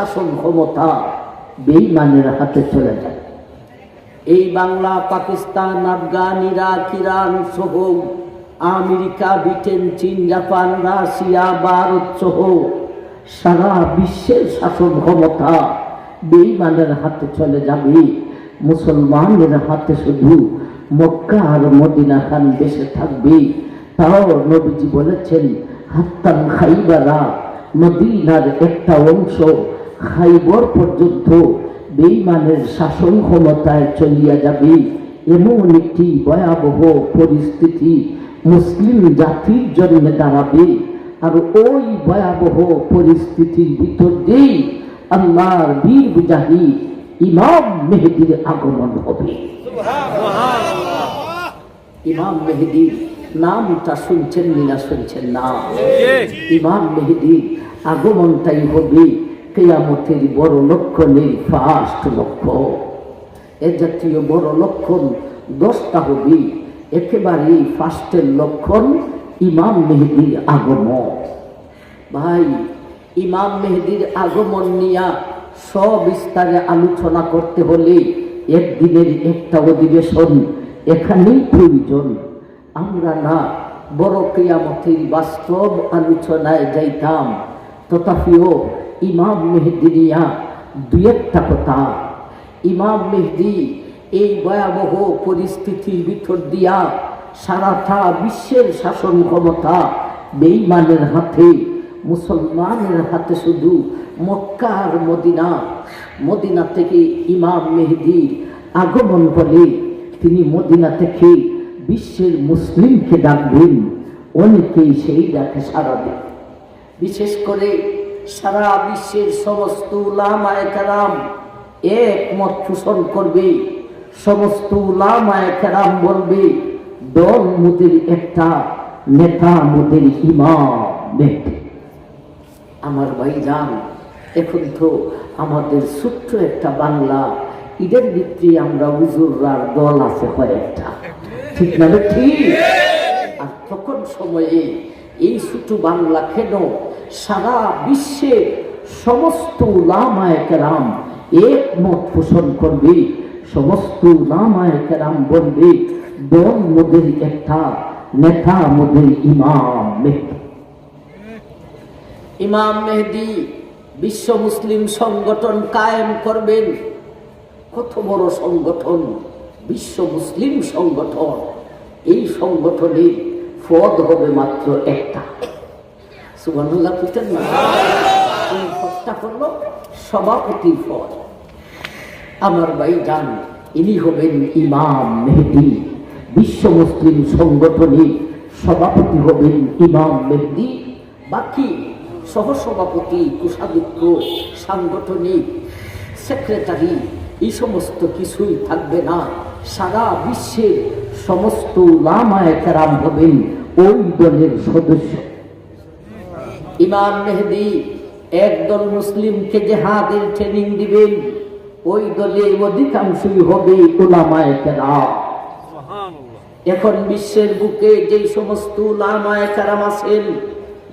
শাসন ক্ষমতা বেইমানের হাতে চলে যায়। এই Bangla, Pakistan, Afghan, Iraq, Iran সহ আমেরিকা, ব্রিটেন, চীন, জাপান, রাশিয়া, ভারত সহ সারা বিশ্বের শাসন ক্ষমতা বেইমানের হাতে চলে যাবে। মুসলমানের হাতে শুধু মক্কা আর মদিনা খান বেঁচে থাকবে। তাও নবীজি বলেছেন, হাত্তান খাইবারা মদিনার একটা অংশ খাইবর পর্যন্ত বেইমানের শাসন ক্ষমতায় চলিয়া যাবে। এমন একটি ভয়াবহ পরিস্থিতি মুসলিম জাতির জন্য দাঁড়াবে। আর ওই ভয়াবহ পরিস্থিতির ভিতর দিয়েই আল্লাহর বীর বিজাহী ইমাম মেহেদির আগমন হবে। ইমাম মেহেদি নামটা শুনছেন না শুনছেন না? ইমাম মেহেদি আগমনটাই হবে কেয়ামতের বড় লক্ষণের ফার্স্ট লক্ষ্য এ জাতীয় বড় লক্ষণ দশটা হবে একেবারে ফার্স্টের লক্ষণ ইমাম মেহেদির আগমন। ভাই, ইমাম মেহেদির আগমন নিয়া সবিস্তারে আলোচনা করতে হলে একদিনের একটা অধিবেশন এখানেই প্রয়োজন। আমরা না বড় কেয়ামতের বাস্তব আলোচনায় যাইতাম, তথাপিও ইমাম মেহেদি নিয়া দুই একটা কথা ইমাম মেহদি এই ভয়াবহ পরিস্থিতির ভিতর দিয়া সারাটা বিশ্বের শাসন ক্ষমতা বেইমানের হাতে, মুসলমানের হাতে শুধু মক্কা আর মদিনা মদিনা থেকে ইমাম মেহেদির আগমন বলে তিনি মদিনা থেকে বিশ্বের মুসলিমকে ডাকবেন, অনেকেই সেই ডাকে সারা দেন। বিশেষ করে সারা বিশ্বের সমস্ত উলামায়ে কেরাম একমত পোষণ করবে। সমস্ত উলামায়ে কেরাম বলবে, দল মুদের একটা, নেতা মুদের ইমাম আমার ভাই যান এখন তো আমাদের ছোট্ট একটা বাংলা, ঈদের ভিত্তি আমরা হুজুররার দল আছে কয়েকটা ঠিক না ঠিক? আর তখন সময়ে এই ছোট বাংলা কেন সারা বিশ্বে সমস্ত লামায় কেরাম একমত পোষণ করবে। সমস্ত লামায় কেরাম বলবে দল মোদের একটা, নেতা মোদের ইমাম মেহদি। ইমাম মেহদি বিশ্ব মুসলিম সংগঠন কায়েম করবেন। কত বড় সংগঠন? বিশ্ব মুসলিম সংগঠন। এই সংগঠনের পদ হবে মাত্র একটা। সুবর্ণল্লাহ না। এই হলো সভাপতির পদ। আমার ভাই যান ইনি হবেন ইমাম মেহেদি। বিশ্ব মুসলিম সংগঠনের সভাপতি হবেন ইমাম মেহদি। বাকি সহসভাপতি, কোষাধ্যক্ষ, সাংগঠনিক, সেক্রেটারি, এই সমস্ত কিছুই থাকবে না। সারা বিশ্বের সমস্ত লামায় কেরাম হবেন ওই দলের সদস্য। ইমাম মেহেদি একদল মুসলিমকে জেহাদের ট্রেনিং দিবেন ওই দলে অধিকাংশই হবে ওলামায় কেরাম। এখন বিশ্বের বুকে যেই সমস্ত কারাম আছেন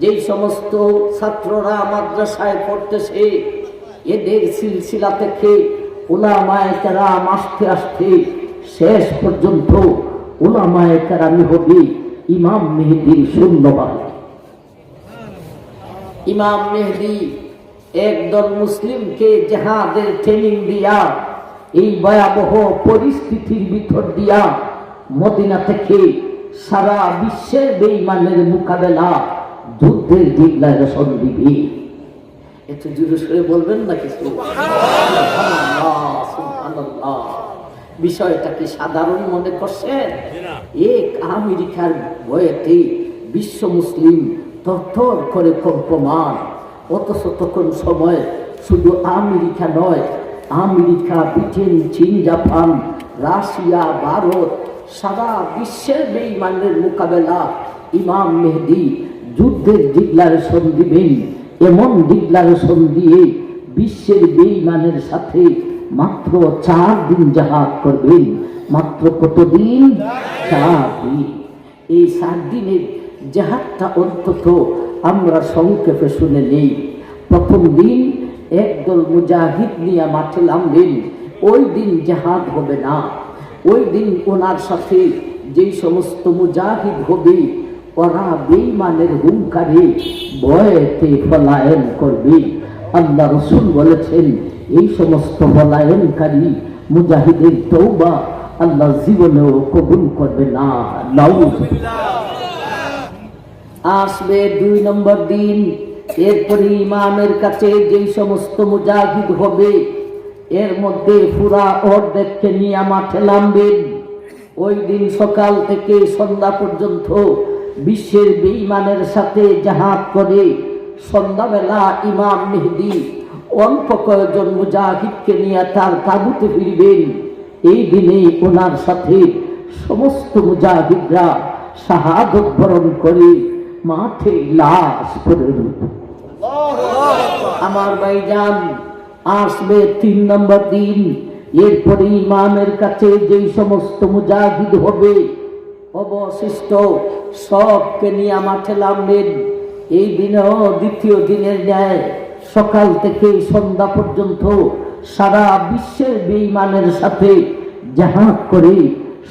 যেই সমস্ত ছাত্ররা মাদ্রাসায় পড়তেছে এদের সিলসিলা থেকে উলামায়ে কারাম আসতে আসতে শেষ পর্যন্ত উলামায়ে কারামি হবে ইমাম মেহেদির শূন্যবাদ। ইমাম মেহেদি একদল মুসলিমকে জেহাদের ট্রেনিং দিয়া এই ভয়াবহ পরিস্থিতির ভিতর দিয়া মদিনা থেকে সারা বিশ্বের বেইমানের মোকাবেলা যুদ্ধের ডিক্লারেশন দিবে। একটু জুড়ে সরে বলবেন না কিছু সুবহানাল্লাহ, সুবহানাল্লাহ। বিষয়টা কি সাধারণ মনে করছেন? এক আমেরিকার বয়েতে বিশ্ব মুসলিম তথর করে কম্পমান। অথচ তখন সময় শুধু আমেরিকা নয়, আমেরিকা, ব্রিটেন, চীন, জাপান, রাশিয়া, ভারত, সারা বিশ্বের বেইমানের মোকাবেলা ইমাম মেহেদি যুদ্ধের ডিক্লারেশন দিবেন। এমন ডিক্লারেশন দিয়ে বিশ্বের বেইমানের সাথে মাত্র চার দিন জাহাজ করবেন। মাত্র কতদিন? চার দিন। এই সাত দিনের জাহাজটা অন্তত আমরা সংক্ষেপে শুনে নেই। প্রথম দিন একদল মুজাহিদ নিয়ে মাঠে নামলেন। ওই দিন জাহাদ হবে না। ওই দিন ওনার সাথে যেই সমস্ত মুজাহিদ হবে, ওরা বেইমানের হুঙ্কারে ভয়েতে পলায়ন করবে। আল্লাহ রসুল বলেছেন, এই সমস্ত পলায়নকারী মুজাহিদের তৌবা আল্লাহ জীবনেও কবুল করবে না। আসবে দুই নম্বর দিন। এরপরে ইমামের কাছে যেই সমস্ত মুজাহিদ হবে, এর মধ্যে পুরা অর্ধেককে নিয়ে মাঠে নামবেন। ওই দিন সকাল থেকে সন্ধ্যা পর্যন্ত বিশ্বের বেঈমানের সাথে জাহাজ করে সন্ধ্যাবেলা ইমাম মেহেদি অল্প কয়েকজন মুজাহিদকে নিয়ে তার তাবুতে ফিরবেন। এই দিনে ওনার সাথে সমস্ত মুজাহিদরা শাহাদত বরণ করে মাঠে লাশ পড়ে। আমার ভাইজান আসবে তিন নম্বর দিন। এরপরে ইমামের কাছে যেই সমস্ত মুজাহিদ হবে, অবশিষ্ট সবকে নিয়ে মাঠে নামবেন। এই দিনেও দ্বিতীয় দিনের ন্যায়। সকাল থেকে সন্ধ্যা পর্যন্ত সারা বিশ্বের বেঈমানের সাথে জাহাজ করে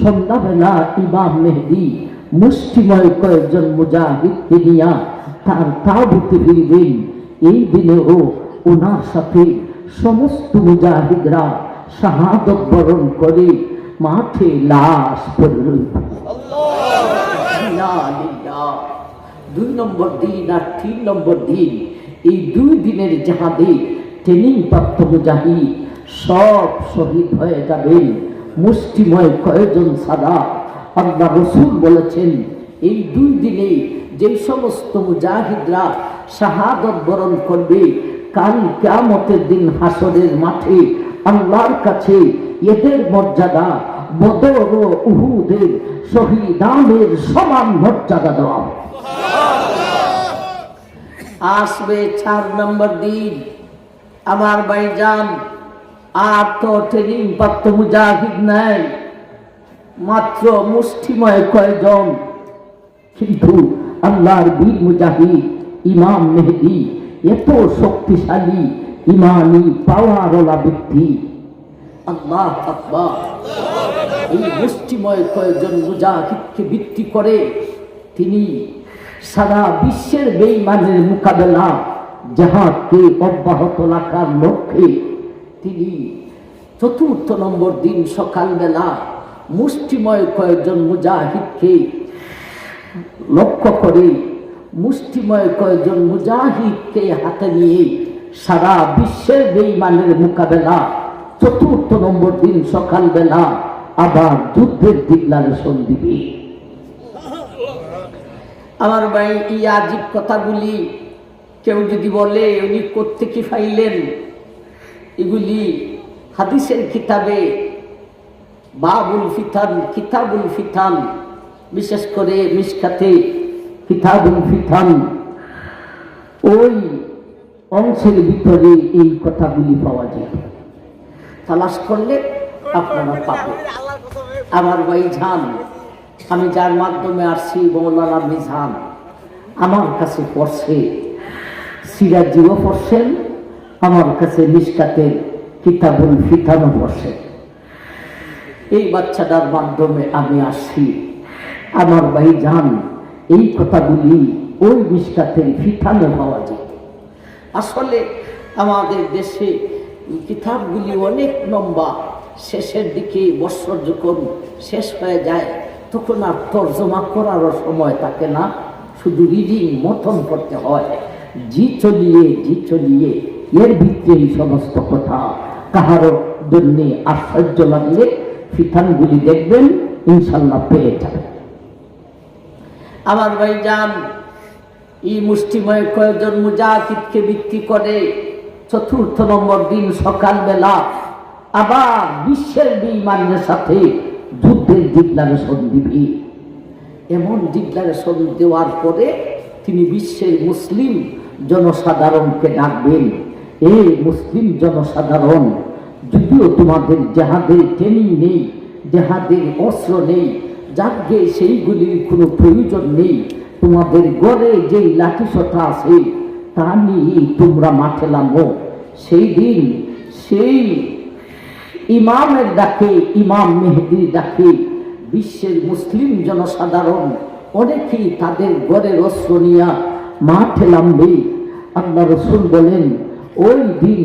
সন্ধ্যাবেলা ইমাম মেহেদি মুষ্টিময় কয়েকজন মুজাহিদকে তার তাবুতে ফিরবেন। এই দিনেও ওনার সাথে সমস্ত মুজাহিদরা শাহাদত বরণ করে মাঠে লাশ পড়ে রইল লিল্লাহ, লিল্লাহ। দুই নম্বর দিন আর তিন নম্বর দিন এই দুই দিনের জাহাদে ট্রেনিং প্রাপ্ত মুজাহিদ সব শহীদ হয়ে যাবেন। মুষ্টিময় কয়েকজন সাদা আল্লাহ রসুল বলেছেন, এই দুই দিনে যে সমস্ত মুজাহিদরা শাহাদত বরণ করবে, কাল কেয়ামতের দিন হাসরের মাঠে আল্লাহর কাছে এদের মর্যাদা বদর ও উহুদের শহীদানের সমান মর্যাদা দেওয়া আসবে চার নম্বর দিন আমার ভাইজান আর তো ট্রেনিং প্রাপ্ত মুজাহিদ নাই। মাত্র মুষ্টিময় কয়জন? কিন্তু আল্লাহর বীর মুজাহিদ, ইমাম মেহেদি, এত শক্তিশালী, ইমানি পাওয়ারওয়ালা ব্যক্তি। আল্লাহ আকবার। এই মুষ্টিময় কয়েকজন মুজাহিদকে ভিত্তি করে তিনি সারা বিশ্বের বেইমানের মোকাবেলা জাহাজকে অব্যাহত রাখার লক্ষ্যে তিনি চতুর্থ নম্বর দিন সকালবেলা মুষ্টিময় কয়েকজন মুজাহিদকে লক্ষ্য করে মুষ্টিময় কয়েকজন মুজাহিদকে হাতে নিয়ে সারা বিশ্বের বেইমানের মোকাবেলা চতুর্থ নম্বর দিন সকালবেলা আবার যুদ্ধের ডিক্লারেশন দিবে। আমার ভাই, এই আজীব কথাগুলি কেউ যদি বলে, উনি কোত্থেকে ফাইলেন? এগুলি হাদিসের কিতাবে বাবুল ফিথান কিতাবুল ফিথান বিশেষ করে মিসকাতে কিতাবুল ফিথান ওই অংশের ভিতরে এই কথাগুলি পাওয়া যায়। তালাশ করলে আপনারা পাবেন। আমার ভাই ঝান আমি যার মাধ্যমে আসছি, মৌলানা মিজান, আমার কাছে পড়ছে। সিরাজিও পড়ছেন, আমার কাছে মিসকাতের কিতাবুল ফিথানও পড়ছেন। এই বাচ্চাটার মাধ্যমে আমি আসছি আমার ভাই যান এই কথাগুলি ওই মিসকাতের ফিথানে পাওয়া যায়। আসলে আমাদের দেশে কিতাবগুলি অনেক লম্বা, শেষের দিকে বৎসর যখন শেষ হয়ে যায়, তখন আর তর্জমা করারও সময় থাকে না। শুধু রিডিং মতন করতে হয়। জি চলিয়ে জি চলিয়ে, এর ভিত্তি সমস্ত কথা। কাহারও জন্যে আশ্চর্য লাগলে ফিথানগুলি দেখবেন ইনশাল্লাহ পেয়ে যাবেন। আমার ভাই যান এই মুষ্টিময় কয়েকজন মুজাহিদকে ভিত্তি করে চতুর্থ নম্বর দিন সকালবেলা আবার বিশ্বের বিমানের সাথে যুদ্ধের ডিক্লারেশন দিবি। এমন ডিক্লারেশন দেওয়ার পরে তিনি বিশ্বের মুসলিম জনসাধারণকে ডাকবেন এ মুসলিম জনসাধারণ যদিও তোমাদের যাহাদের ট্রেনিং নেই, যাহাদের অস্ত্র নেই যাকে সেইগুলির কোনো প্রয়োজন নেই, তোমাদের গড়ে যেই লাঠি সোটা আছে, তা নিয়ে তোমরা মাঠে নামো। সেই দিন সেই ইমামের ডাকে, ইমাম মেহেদির ডাকে, বিশ্বের মুসলিম জনসাধারণ অনেকেই তাদের ঘরের অস্ত্র নিয়া মাঠে নামবে। আল্লাহ রসুল বলেন, ওই দিন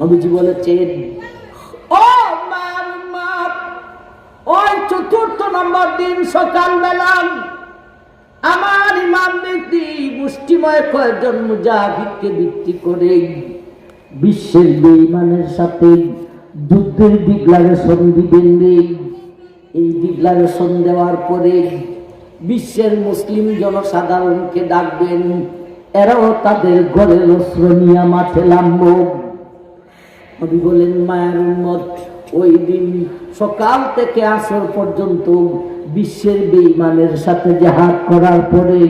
নবীজি বলেছেন, ও ওই চতুর্থ নম্বর দিন সকালবেলা আমার ইমাম ব্যক্তি মুষ্টিময় কয়েকজন মুজাহিদকে ভিত্তি করে বিশ্বের বেইমানের সাথে যুদ্ধের ডিক্লারেশন দিবেন রে। এই ডিক্লারেশন দেওয়ার পরে বিশ্বের মুসলিম জনসাধারণকে ডাকবেন, এরাও তাদের ঘরের অস্ত্র নিয়ে মাঠে নামব নবী বলেন, মায়ের উম্মত, ওই দিন সকাল থেকে আসর পর্যন্ত বিশ্বের বেইমানের সাথে জাহাজ করার পরে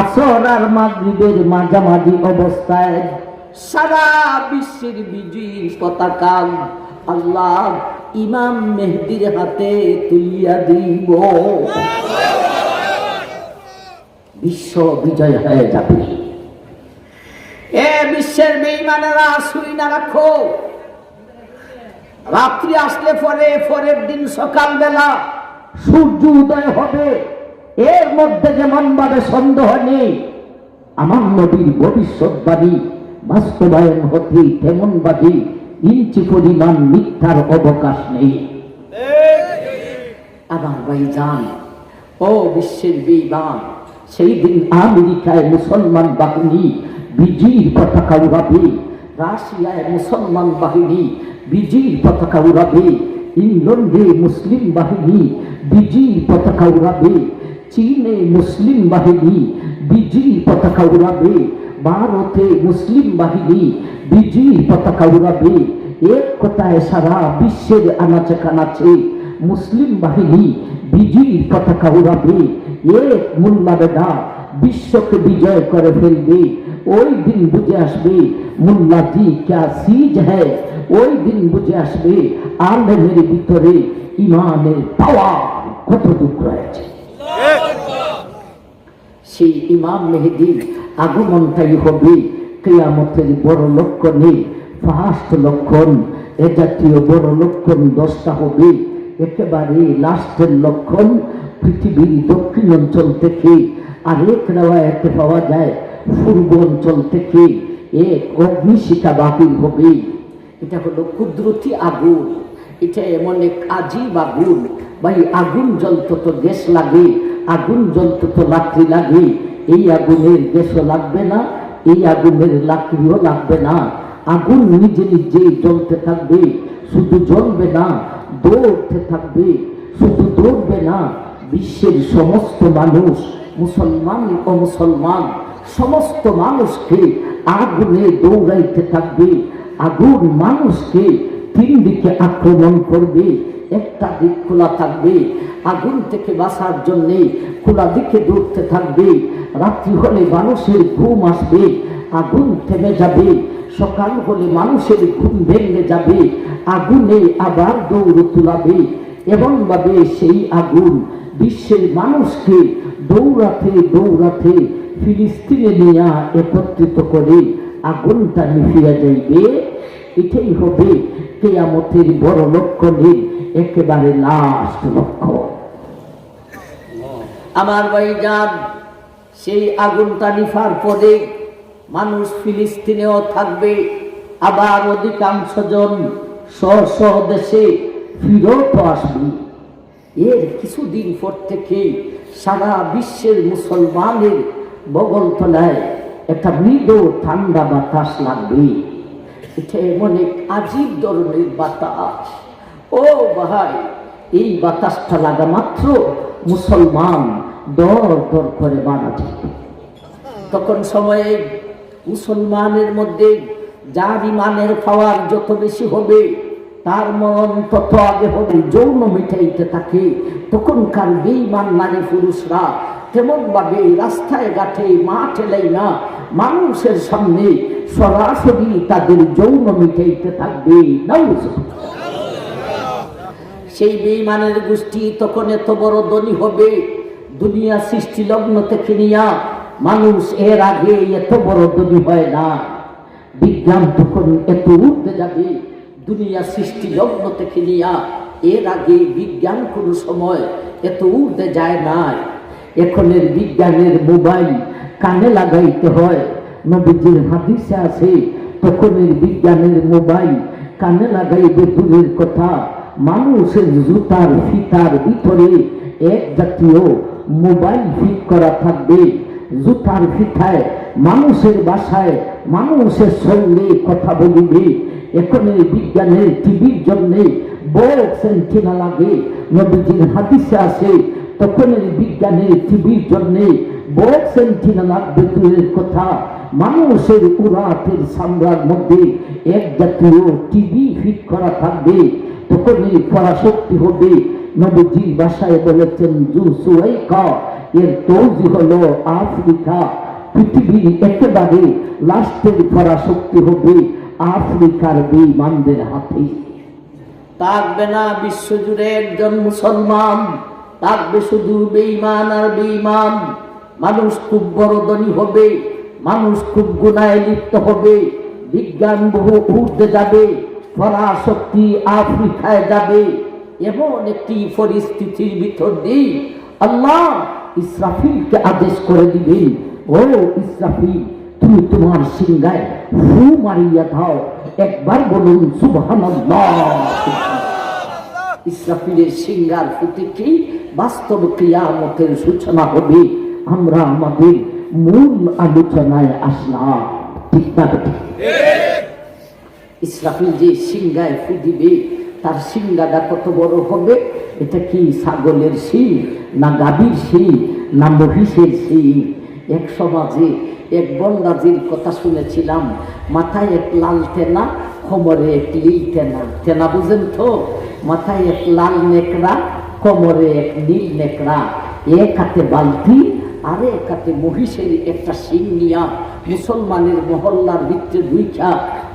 আসর আর মাগরিবের মাঝামাঝি অবস্থায় সারা বিশ্বের বিজয়ী পতাকা আল্লাহ ইমাম মেহদির হাতে তুলিয়া দিব। বিশ্ব বিজয় হয়ে যাবে। এ বিশ্বের বেইমানেরা শুই না রাখো। রাত্রি আসলে পরে, পরের দিন সকালবেলা সূর্য উদয় হবে। এর মধ্যে যেমন ভাবে সন্দেহ নেই। আমার নবীর ভবিষ্যৎবাণী বাস্তবায়ন হতে তেমন ভাবে ইঞ্চি পরিমাণ মিথ্যার অবকাশ নেই। আমার ভাই যান ও বিশ্বের বেইমান সেই দিন আমেরিকায় মুসলমান বাহিনী বিজয়ীর পতাকা উড়াবে। রাশিয়ায় মুসলমান বাহিনী বিজয়ীর পতাকা উড়াবে। ইংল্যান্ডে মুসলিম বাহিনী বিজয়ীর পতাকা উড়াবে। চীনে মুসলিম বাহিনী বিজয়ীর পতাকা উড়াবে। ভারতে মুসলিম বাহিনী বিজয়ীর পতাকা উড়াবে। এক কথায় সারা বিশ্বের আনাচে কানাচে মুসলিম বাহিনী বিজয়ীর পতাকা উড়াবে। এক মুল্লাবেদা বিশ্বকে বিজয় করে ফেলবে, ওই দিন বুঝে আসবে মুল্লাজি ক্যা সিজ হ্যায়, ওই দিন বুঝে আসবে আলেমের ভিতরে ইমানের পাওয়ার কতটুকু রয়েছে। সেই ইমাম মেহেদির আগমনটাই হবে কেয়ামতের বড় লক্ষণে, ফার্স্ট লক্ষণ, এ জাতীয় বড় লক্ষণ দশটা হবে, একেবারে লাস্টের লক্ষণ, পৃথিবীর দক্ষিণ অঞ্চল থেকে আরেক রেওয়ায়তে পাওয়া যায় পূর্ব অঞ্চল থেকে। এক অগ্নিশিখা বাহির হবে। এটা হলো কুদরতি আগুন। এটা এমন এক আজীব আগুন। ভাই, আগুন জ্বলতো তো গ্যাস লাগে, আগুন জ্বলতো তো লাকড়ি লাগে। এই আগুনের গ্যাসও লাগবে না, এই আগুনের লাকড়িও লাগবে না। আগুন নিজে নিজেই জ্বলতে থাকবে, শুধু জ্বলবে না, দৌড়তে থাকবে, শুধু দৌড়বে না, বিশ্বের সমস্ত মানুষ মুসলমান ও মুসলমান, সমস্ত মানুষকে আগুনে দৌড়াইতে থাকবে। আগুন মানুষকে তিন দিকে আক্রমণ করবে, একটা দিক খোলা থাকবে। আগুন থেকে বাঁচার জন্যে খোলা দিকে দৌড়তে থাকবে। রাত্রি হলে মানুষের ঘুম আসবে, আগুন থেমে যাবে। সকাল হলে মানুষের ঘুম ভেঙে যাবে, আগুনে আবার দৌড় তুলাবে। এমনভাবে সেই আগুন বিশ্বের মানুষকে দৌড়াতে দৌড়াতে ফিলিস্তিনে নিয়ে একত্রিত করে আগুনটা নিভিয়া যাইবে। এটাই হবে কেয়ামতের বড় লক্ষ্য লক্ষণের একেবারে লাস্ট লক্ষ্য। আমার ভাইজান সেই আগুনটা নিফার পরে মানুষ ফিলিস্তিনেও থাকবে, আবার অধিকাংশ জন স্ব দেশে ফিরত আসবে। এর কিছুদিন পর থেকে সারা বিশ্বের মুসলমানের বগল তলায় একটা মৃদু ঠান্ডা বাতাস লাগবে। এটা এমন এক আজীব ধরনের বাতাস। ও ভাই, এই বাতাসটা লাগা মাত্র মুসলমান দর দর করে যাবে তখন সময়ে মুসলমানের মধ্যে যার ইমানের পাওয়ার যত বেশি হবে তার মন তত আগে হবে যৌন মিঠাইতে থাকে। তখনকার বেইমান নারী পুরুষরা তেমন ভাবে রাস্তায়, ঘাটে মা ঠেলাই না, মানুষের সামনে সরাসরি তাদের যৌন মিঠাইতে থাকবে। সেই বেইমানের গোষ্ঠী তখন এত বড় ধনী হবে, দুনিয়া সৃষ্টি লগ্ন থেকে নিয়া মানুষ এর আগে এত বড় ধনী হয় না। বিজ্ঞান তখন এত উঠতে যাবে। দুনিয়া সৃষ্টি লগ্ন থেকে নিয়া, এর আগে বিজ্ঞান কোনো সময় এত উঠতে যায় না এখনের বিজ্ঞানের মোবাইল কানে লাগাইতে হয়। নবীজির হাদিসে আছে, তখনের বিজ্ঞানের মোবাইল কানে লাগাইবে দূরের কথা। মানুষের জুতার ফিতার ভিতরে এক জাতীয় মোবাইল ফিট করা থাকবে। জুতার ফিতায় মানুষের বাসায় মানুষের সঙ্গে কথা বলিবে। এখন এই বিজ্ঞানের টিভির জন্য বক্স এন্টিনা লাগে। নবীজির হাদিসে আছে তখন এই বিজ্ঞানের টিভির জন্য বক্স এন্টিনা লাগবে দূরের কথা। মানুষের উড়াতের সামরার মধ্যে এক জাতীয় টিভি ফিট করা থাকবে তখন তখনই পরাশক্তি হবে। নবীজি বাসায় বলেছেন জুসুয়াইকা এর তৌজি হলো আফ্রিকা। পৃথিবীর একেবারে লাস্টের পরাশক্তি হবে। আফ্রিকার বেঈমানদের হাতে। থাকবে না বিশ্বজুড়ে একজন মুসলমান থাকবে শুধু বেঈমান আর বেঈমান। মানুষ খুব বড় হবে, মানুষ খুব গুনায় লিপ্ত হবে, বিজ্ঞান বহু উঠতে যাবে, পরাশক্তি আফ্রিকায় যাবে। এমন একটি পরিস্থিতির ভিতর দিয়ে আল্লাহ ইসরাফিলকে আদেশ করে দিবেন, ও ইসরাফিল তুমি তোমার সিংহায় ফু মারিয়া দাও। একবার বলুন, সুবহানাল্লাহ। ইসরাফিলের সিঙ্গার ফুটিকে বাস্তব ক্রিয়ামতের সূচনা হবে? আমরা আমাদের মূল আলোচনায় আসলাম। ঠিক না ইসরাফিল যে সিংগায় ফু দিবে, তার সিংগাটা কত বড় হবে? এটা কি ছাগলের শিং না গাভীর শিং না মহিষের শিং এক সমাজে, এক বন্দাজির কথা শুনেছিলাম, মাথায় এক লাল তেনা, কোমরে এক নীল তেনা। তেনা বুঝেন তো? মাথায় এক লাল নেকড়া, কোমরে এক নীল নেকড়া। এক হাতে বালতি, আরে এক হাতে মহিষের একটা শিং নিয়া মুসলমানের মহল্লার ভিতরে দুইটা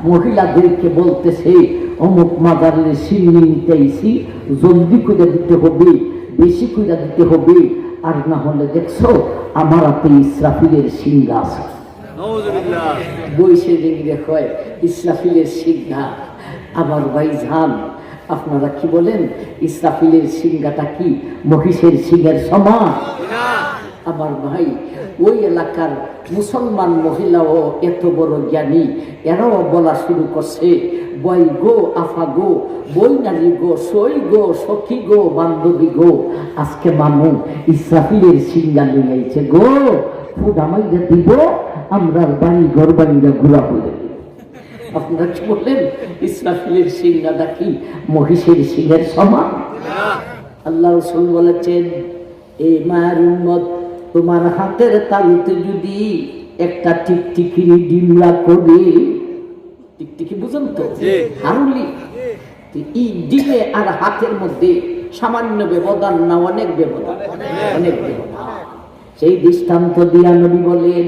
মহিলাদেরকে বলতেছে, অমুক মাজারের সিন্নি নিতে আইসি জলদি করে দিতে হবে, বেশি করে দিতে হবে। আর না হলে দেখছ আমার হাতে ইসরাফিলের সিংহা আছে। বইসে দেখলে হয় ইসরাফিলের সিংহা। আবার ভাই জান আপনারা কি বলেন ইসরাফিলের সিংহাটা কি মহিষের সিংহের সমান? আমার ভাই ওই এলাকার মুসলমান মহিলাও এত বড় জ্ঞানী এরাও বলা শুরু করছে বই গো, আফা গো বই নারী গো, সই গো, সখী গো, বান্ধবী গো। আজকে মামু ইসরাফিলের সিঙ্গা লইয়াইছে গো। ফুডামাইয়া দিব, আমরা বাড়ি ঘর বাড়িরা ঘুরা হয়ে আপনারা কি বললেন ইসরাফিলের সিংহাটা কি মহিষের সিংহের সমান? আল্লাহ রসুল বলেছেন এই মায়ের উন্মত তোমার হাতের তালুতে যদি একটা টিকটিকির ডিমলা করে টিকটিকি বুঝেন তো? হারুলি। আর হাতের মধ্যে সামান্য ব্যবধান না অনেক ব্যবধান অনেক ব্যবধান। সেই দৃষ্টান্ত দিয়া নবী বলেন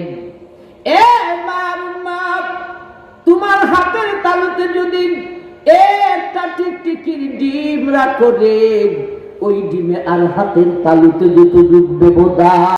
এ তোমার হাতের তালুতে যদি একটা টিকটিকির ডিম করে ওই ডিমে আর হাতের তালুতে যত ব্যবধান